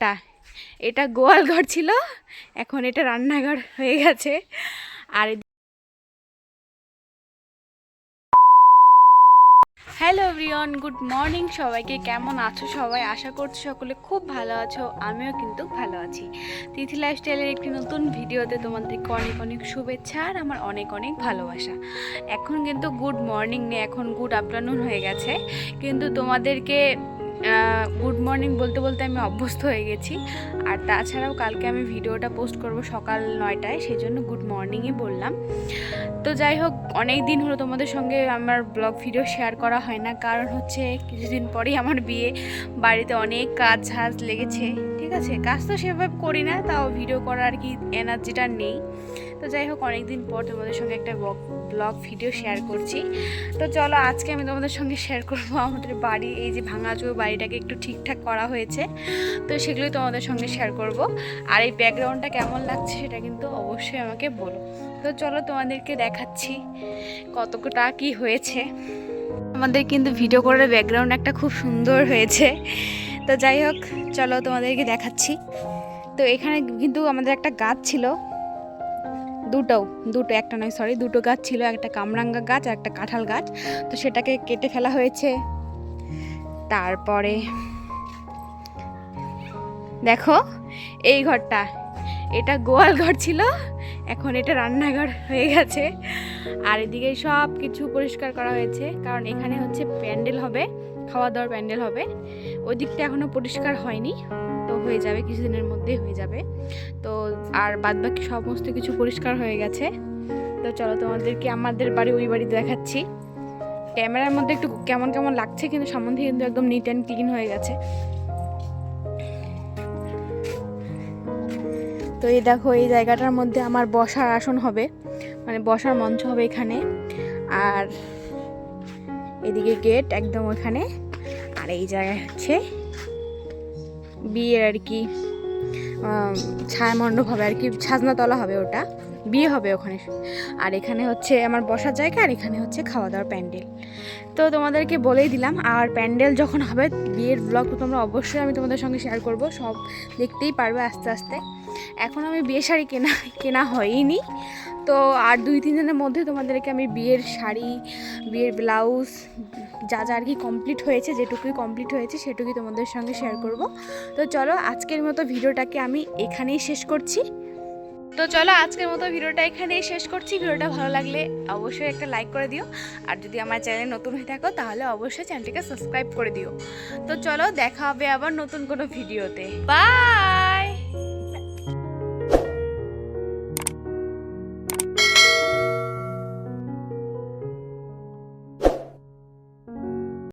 টা। এটা গোয়াল ঘর ছিল, এখন এটা রান্নাঘর হয়ে গেছে। আর হ্যালো এভরিওয়ান গুড মর্নিং সবাইকে কেমন আছো সবাই? আশা করছি সকলে খুব ভালো আছো, আমিও কিন্তু ভালো আছি। তিথি লাইফস্টাইলের একটি নতুন ভিডিওতে তোমাদেরকে অনেক অনেক শুভেচ্ছা আর আমার অনেক অনেক ভালোবাসা। এখন কিন্তু গুড মর্নিং নেই এখন গুড আফটারনুন হয়ে গেছে। কিন্তু তোমাদেরকে গুড মর্নিং বলতে বলতে আমি অভ্যস্ত হয়ে গেছি। আর তাছাড়াও কালকে আমি ভিডিওটা পোস্ট করব সকাল নয়টায় সেই জন্য গুড মর্নিংই বললাম। তো যাই হোক, অনেক দিন হলো তোমাদের সঙ্গে আমার ব্লগ ভিডিও শেয়ার করা হয় না, কারণ হচ্ছে কিছুদিন পরেই আমার বিয়ে। বাড়িতে অনেক কাজ ঝাজ লেগেছে, ঠিক আছে? কাজ তো সেভাবে করি না, তাও ভিডিও করার আর কি এনার্জিটা নেই। তো যাই হোক, অনেক দিন পর তোমাদের সঙ্গে একটা ব্লগ ভিডিও শেয়ার করছি। তো চলো আজকে আমি তোমাদের সঙ্গে শেয়ার করব আমাদের বাড়ি, এই যে ভাঙাচোর বাড়িটাকে একটু ঠিকঠাক করা হয়েছে। তো সেগুলোই তোমাদের সঙ্গে শেয়ার করব। আর এই ব্যাকগ্রাউন্ডটা কেমন লাগছে সেটা কিন্তু অবশ্যই আমাকে বলো। তো চলো তোমাদেরকে দেখাচ্ছি কতটা কি হয়েছে। আমাদের কিন্তু ভিডিও করার ব্যাকগ্রাউন্ড একটা খুব সুন্দর হয়েছে। তো যাই হোক, চলো তোমাদেরকে দেখাচ্ছি। তো এখানে কিন্তু আমাদের একটা গাছ ছিল। দুটো দুটো একটা নয় সরি দুটো গাছ ছিল, একটা কামরাঙ্গা গাছ আর একটা কাঁঠাল গাছ। তো সেটাকে কেটে ফেলা হয়েছে। তারপরে দেখো, এই ঘরটা, এটা গোয়াল ঘর ছিল, এখন এটা রান্নাঘর হয়ে গেছে। আর এদিকে সব কিছু পরিষ্কার করা হয়েছে, কারণ এখানে হচ্ছে প্যান্ডেল হবে। খাওয়া দাওয়ার প্যান্ডেল হবে। ওই দিকটা এখনও পরিষ্কার হয়নি, তো হয়ে যাবে, কিছুদিনের মধ্যেই হয়ে যাবে। তো আর বাদ বাকি সমস্ত কিছু পরিষ্কার হয়ে গেছে। তো চলো তোমাদেরকে আমাদের বাড়ি, ওই বাড়ি দেখাচ্ছি। ক্যামেরার মধ্যে একটু কেমন কেমন লাগছে, কিন্তু সম্বন্ধে কিন্তু একদম নিট অ্যান্ড ক্লিন হয়ে গেছে। তো এই দেখো, এই জায়গাটার মধ্যে আমার বসার আসন হবে। মানে বসার মঞ্চ হবে এখানে। আর এদিকে গেট একদম ওখানে। আর এই জায়গায় হচ্ছে বিয়ের আর কি ছায়ামণ্ডপ হবে আর কি ছাজনাতলা হবে ওটা। বিয়ে হবে ওখানে। আর এখানে হচ্ছে আমার বসার জায়গা আর এখানে হচ্ছে খাওয়া দাওয়ার প্যান্ডেল। তো তোমাদেরকে বলেই দিলাম, আর প্যান্ডেল যখন হবে, বিয়ের ব্লগ তো তোমরা অবশ্যই আমি তোমাদের সঙ্গে শেয়ার করব, সব দেখতেই পারবে আস্তে আস্তে। এখন আমি বিয়ে শাড়ি কেনা কেনা হয়নি তো আর দুই, তিন দিনের মধ্যে তোমাদেরকে আমি বিয়ের শাড়ি, বিয়ের ব্লাউজ, যা যা আর কি কমপ্লিট হয়েছে, যেটুকুই কমপ্লিট হয়েছে, সেটুকুই তোমাদের সঙ্গে শেয়ার করব। তো চলো আজকের মতো ভিডিওটাকে আমি এখানেই শেষ করছি। তো চলো আজকের মতো ভিডিওটা এখানেই শেষ করছি। ভিডিওটা ভালো লাগলে অবশ্যই একটা লাইক করে দিও। আর যদি আমার চ্যানেল নতুন হয়ে থাকো, তাহলে অবশ্যই চ্যানেলটিকে সাবস্ক্রাইব করে দিও। তো চলো দেখা হবে আবার নতুন কোনো ভিডিওতে। বাই